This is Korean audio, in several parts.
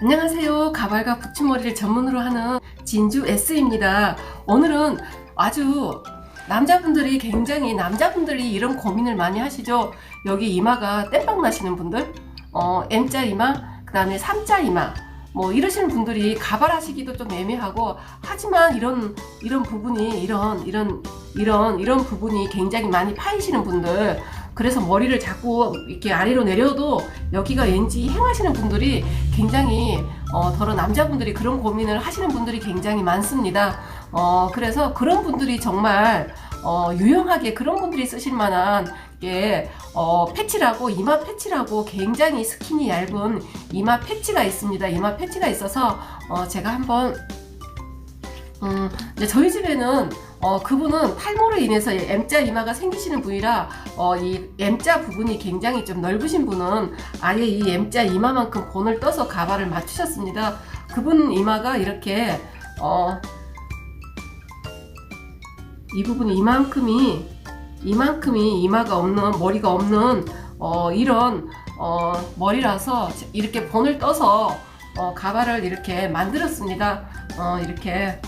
안녕하세요. 가발과 붙임머리를 전문으로 하는 진주 S입니다. 오늘은 아주 남자분들이 굉장히 남자분들이 이런 고민을 많이 하시죠. 여기 이마가 땜빵 나시는 분들, 어, M자 이마, 그 다음에 3자 이마, 뭐 이러시는 분들이 가발하시기도 좀 애매하고 하지만 이런 이런 부분이 이런 이런 이런 이런 부분이 굉장히 많이 파이시는 분들 그래서 머리를 자꾸 이렇게 아래로 내려도 여기가 왠지 행하시는 분들이 굉장히 어, 더러 남자분들이 그런 고민을 하시는 분들이 굉장히 많습니다. 어, 그래서 그런 분들이 정말 어, 유용하게 그런 분들이 쓰실 만한 게 어, 패치라고 이마 패치라고 굉장히 스킨이 얇은 이마 패치가 있습니다. 이마 패치가 있어서 어, 제가 한번 음, 이제 저희 집에는 어, 그분은 탈모로 인해서 이 M자 이마가 생기시는 분이라 어, 이 M자 부분이 굉장히 좀 넓으신 분은 아예 이 M자 이마만큼 본을 떠서 가발을 맞추셨습니다. 그분 이마가 이렇게 어, 이 부분이 이만큼이 이만큼이 이마가 없는 머리가 없는 어, 이런 어, 머리라서 이렇게 본을 떠서 어, 가발을 이렇게 만들었습니다. 어, 이렇게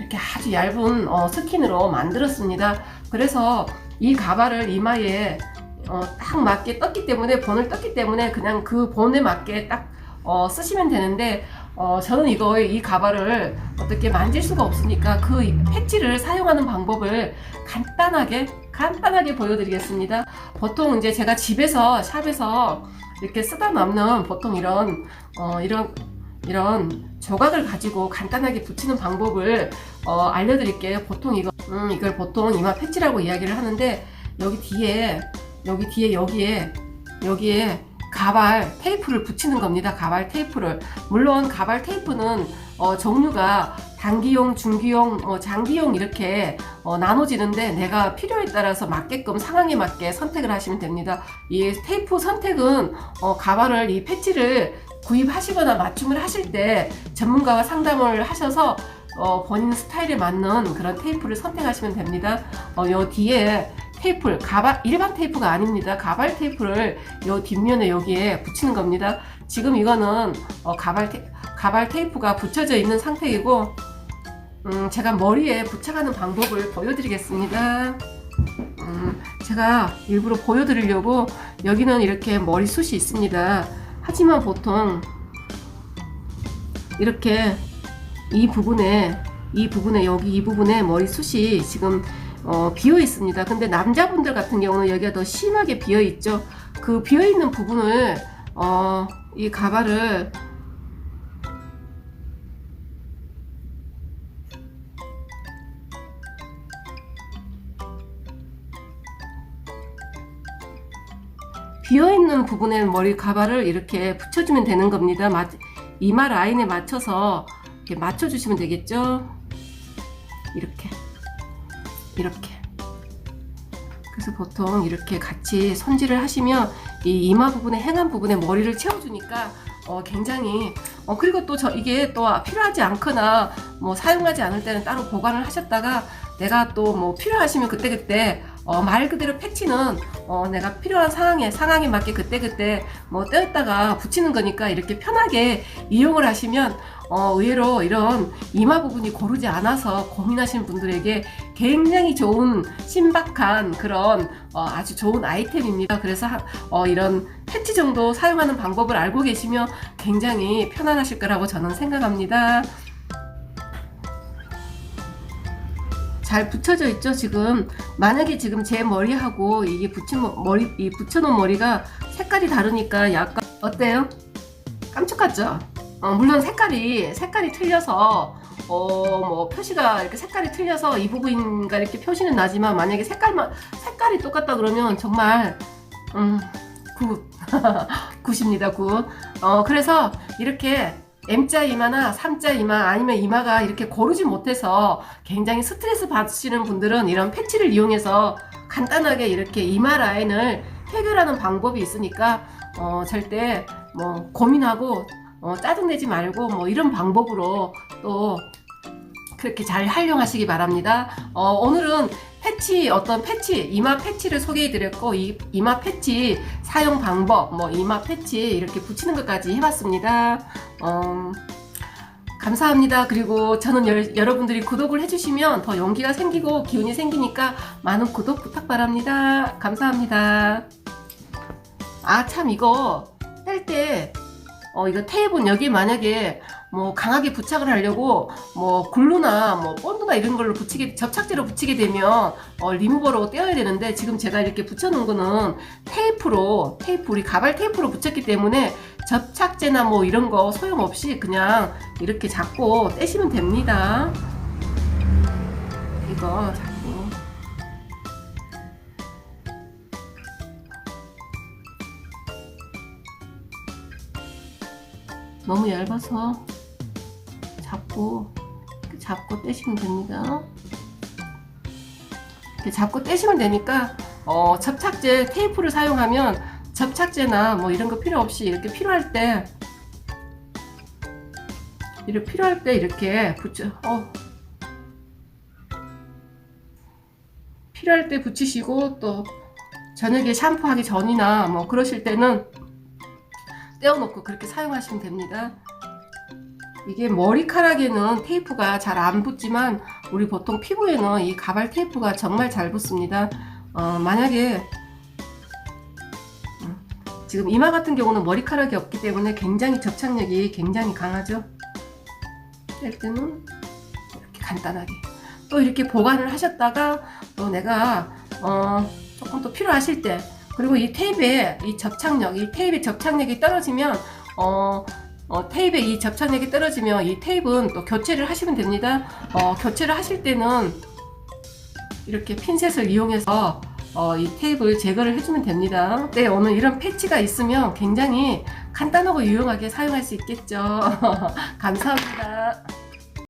이렇게 아주 얇은 어, 스킨으로 만들었습니다. 그래서 이 가발을 이마에 어, 딱 맞게 떴기 때문에 본을 떴기 때문에 그냥 그 본에 맞게 딱 어, 쓰시면 되는데 어, 저는 이거 이 가발을 어떻게 만질 수가 없으니까 그 패치를 사용하는 방법을 간단하게 간단하게 보여드리겠습니다. 보통 이제 제가 집에서 샵에서 이렇게 쓰다 남는 보통 이런 어, 이런 이런 조각을 가지고 간단하게 붙이는 방법을 어, 알려드릴게요. 보통 이거 음, 이걸 보통 이마 패치라고 이야기를 하는데 여기 뒤에 여기 뒤에 여기에 여기에 가발 테이프를 붙이는 겁니다. 가발 테이프를 물론 가발 테이프는 어, 종류가 단기용, 중기용, 어, 장기용 이렇게 어, 나눠지는데 내가 필요에 따라서 맞게끔 상황에 맞게 선택을 하시면 됩니다. 이 테이프 선택은 어, 가발을 이 패치를 구입하시거나 맞춤을 하실 때 전문가와 상담을 하셔서 어, 본인 스타일에 맞는 그런 테이프를 선택하시면 됩니다. 어, 요 뒤에 테이프를 가발 일반 테이프가 아닙니다. 가발 테이프를 요 뒷면에 여기에 붙이는 겁니다. 지금 이거는 어, 가발 테, 가발 테이프가 붙여져 있는 상태이고 음, 제가 머리에 붙여가는 방법을 보여드리겠습니다. 음, 제가 일부러 보여드리려고 여기는 이렇게 머리숱이 있습니다. 하지만 보통 이렇게 이 부분에 이 부분에 여기 이 부분에 머리숱이 지금 어, 비어 있습니다. 근데 남자분들 같은 경우는 여기가 더 심하게 비어 있죠. 그 비어 있는 부분을 어, 이 가발을 비어 있는 부분에 머리 가발을 이렇게 붙여주면 되는 겁니다. 맞- 이마 라인에 맞춰서 이렇게 맞춰주시면 되겠죠. 이렇게 이렇게 그래서 보통 이렇게 같이 손질을 하시면 이 이마 부분에 행한 부분에 머리를 채워주니까 어, 굉장히 어, 그리고 또 저 이게 또 필요하지 않거나 뭐 사용하지 않을 때는 따로 보관을 하셨다가 내가 또 뭐 필요하시면 그때그때 어, 말 그대로 패치는 어, 내가 필요한 상황에 상황에 맞게 그때 그때 뭐 떼었다가 붙이는 거니까 이렇게 편하게 이용을 하시면 어, 의외로 이런 이마 부분이 고르지 않아서 고민하시는 분들에게 굉장히 좋은 신박한 그런 어, 아주 좋은 아이템입니다. 그래서 하- 어, 이런 패치 정도 사용하는 방법을 알고 계시면 굉장히 편안하실 거라고 저는 생각합니다. 잘 붙여져 있죠 지금 만약에 지금 제 머리하고 이게 붙인 머- 머리 이 붙여놓은 머리가 색깔이 다르니까 약간 어때요? 깜찍하죠? 어, 물론 색깔이 색깔이 틀려서 어 뭐 표시가 이렇게 색깔이 틀려서 이 부분인가 이렇게 표시는 나지만 만약에 색깔만 색깔이 똑같다 그러면 정말 음 굿 굿입니다 굿. 어 그래서 이렇게 M자 이마나 3자 이마 아니면 이마가 이렇게 고르지 못해서 굉장히 스트레스 받으시는 분들은 이런 패치를 이용해서 간단하게 이렇게 이마 라인을 해결하는 방법이 있으니까 어, 절대 뭐 고민하고 어, 짜증내지 말고 뭐 이런 방법으로 또 그렇게 잘 활용하시기 바랍니다. 어, 오늘은 패치 어떤 패치 이마 패치를 소개해 드렸고 이 이마 패치 사용 방법 뭐 이마 패치 이렇게 붙이는 것까지 해봤습니다. 어, 감사합니다. 그리고 저는 열- 여러분들이 구독을 해주시면 더 용기가 생기고 기운이 생기니까 많은 구독 부탁 바랍니다. 감사합니다. 아, 참, 이거 뗄 때, 어, 이거 테이프는 여기 만약에 뭐 강하게 부착을 하려고 뭐 글루나 뭐 본드나 이런 걸로 붙이게, 접착제로 붙이게 되면 어, 리무버로 떼어야 되는데 지금 제가 이렇게 붙여놓은 거는 테이프로, 테이프, 우리 가발 테이프로 붙였기 때문에 접착제나 뭐 이런 거 소용없이 그냥 이렇게 잡고 떼시면 됩니다. 이거 잡고. 너무 얇아서 잡고 잡고 떼시면 됩니다. 이렇게 잡고 떼시면 되니까 어, 접착제 테이프를 사용하면 접착제나 뭐 이런 거 필요 없이 이렇게 필요할 때 이렇게 필요할 때 이렇게 붙여 어. 필요할 때 붙이시고 또 저녁에 샴푸하기 전이나 뭐 그러실 때는 떼어놓고 그렇게 사용하시면 됩니다. 이게 머리카락에는 테이프가 잘 안 붙지만 우리 보통 피부에는 이 가발 테이프가 정말 잘 붙습니다. 어, 만약에 음, 지금 이마 같은 경우는 머리카락이 없기 때문에 굉장히 접착력이 굉장히 강하죠. 뗄 때는 이렇게 간단하게 또 이렇게 보관을 하셨다가 또 내가 어, 조금 또 필요하실 때 그리고 이 테이프의 이 접착력, 이 테이프의 접착력이 떨어지면 어, 어, 테이프의 이 접착력이 떨어지면 이 테이프는 또 교체를 하시면 됩니다. 어, 교체를 하실 때는 이렇게 핀셋을 이용해서 어, 이 테이프를 제거를 해주면 됩니다. 네, 오늘 이런 패치가 있으면 굉장히 간단하고 유용하게 사용할 수 있겠죠. 감사합니다.